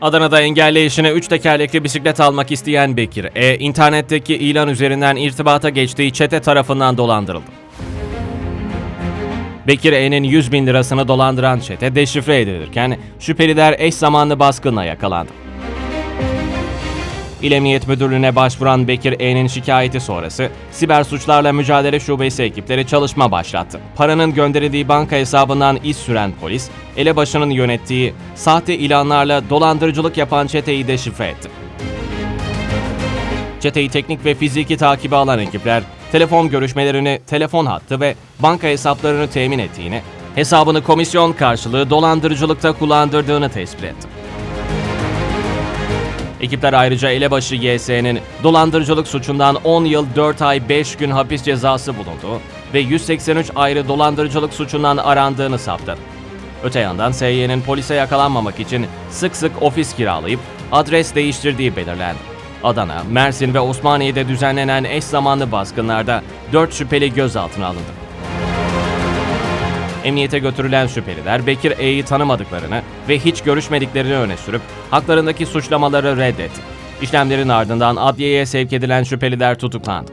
Adana'da engelli eşine 3 tekerlekli bisiklet almak isteyen Bekir, E, internetteki ilan üzerinden irtibata geçtiği çete tarafından dolandırıldı. Bekir E'nin 100 bin lirasını dolandıran çete deşifre edilirken şüpheliler eş zamanlı baskınla yakalandı. İl Emniyet Müdürlüğü'ne başvuran Bekir E'nin şikayeti sonrası Siber Suçlarla Mücadele Şubesi ekipleri çalışma başlattı. Paranın gönderildiği banka hesabından iz süren polis, elebaşının yönettiği sahte ilanlarla dolandırıcılık yapan çeteyi deşifre etti. Çeteyi teknik ve fiziki takibi alan ekipler, telefon görüşmelerini, telefon hattı ve banka hesaplarını temin ettiğini, hesabını komisyon karşılığı dolandırıcılıkta kullandırdığını tespit etti. Ekipler ayrıca elebaşı YS'nin dolandırıcılık suçundan 10 yıl 4 ay 5 gün hapis cezası bulunduğu ve 183 ayrı dolandırıcılık suçundan arandığını saptadı. Öte yandan SY'nin polise yakalanmamak için sık sık ofis kiralayıp adres değiştirdiği belirlendi. Adana, Mersin ve Osmaniye'de düzenlenen eş zamanlı baskınlarda 4 şüpheli gözaltına alındı. Emniyete götürülen şüpheliler Bekir E'yi tanımadıklarını ve hiç görüşmediklerini öne sürüp haklarındaki suçlamaları reddetti. İşlemlerin ardından adliyeye sevk edilen şüpheliler tutuklandı.